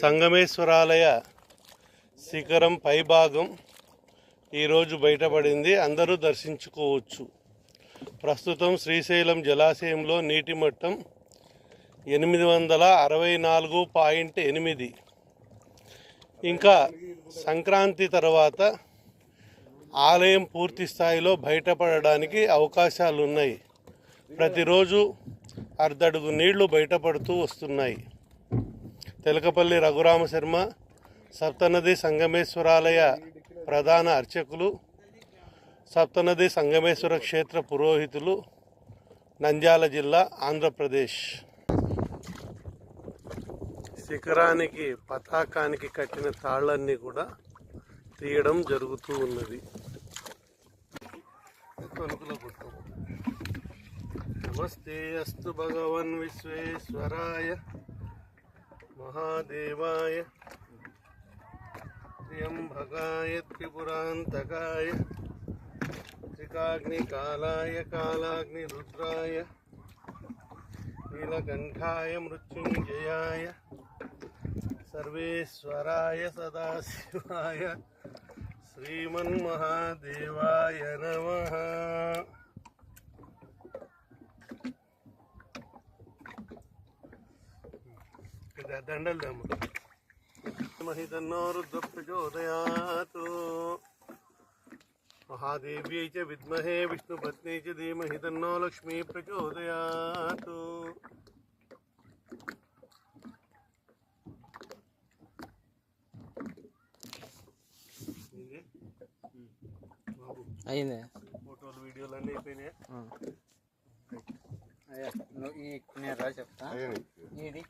సంగమేశ్వరాలయ శిఖరం పైభాగం ఈరోజు బయటపడింది. అందరూ దర్శించుకోవచ్చు. ప్రస్తుతం శ్రీశైలం జలాశయంలో నీటి మట్టం ఎనిమిది వందల అరవై నాలుగు పాయింట్ ఎనిమిది. ఇంకా సంక్రాంతి తర్వాత ఆలయం పూర్తి స్థాయిలో బయటపడడానికి అవకాశాలు ఉన్నాయి ప్రతిరోజు అర్ధడుగు నీళ్ళు బయటపడుతూ వస్తున్నాయి. తెలకపల్లి రఘురామ శర్మ సప్తనది సంగమేశ్వరాలయ ప్రధాన అర్చకులు సప్తనది సంగమేశ్వర క్షేత్ర పురోహితులు నంద్యాల జిల్లా ఆంధ్రప్రదేశ్. శిఖరానికి పతాకానికి కట్టిన తాళ్ళన్నీ కూడా తీయడం జరుగుతూ ఉన్నది. తణుకులో నమస్తే అస్తు భగవన్ విశ్వేశ్వరాయ. महादेवाय। त्र्यंबकाय त्रिपुरांतकाय त्रिकाग्निकालाय कालाग्निरुद्राय नीलकंठाय मृत्युंजयाय सर्वेश्वराय सदाशिवाय श्रीमन्महादेवाय नमः। దండలు దమ్ము మహితన్నో రుద్ర ప్రచోదయాత్ మహాదేవ్యై చ విద్మహే విష్ణుపత్ని చ ధీమహి తన్నో లక్ష్మీ ప్రచోదయాత్. అయింది ఫోటోలు వీడియోలు అన్నీ అయిపోయినాయి? ఈ నేను రా చెప్తా. ఇది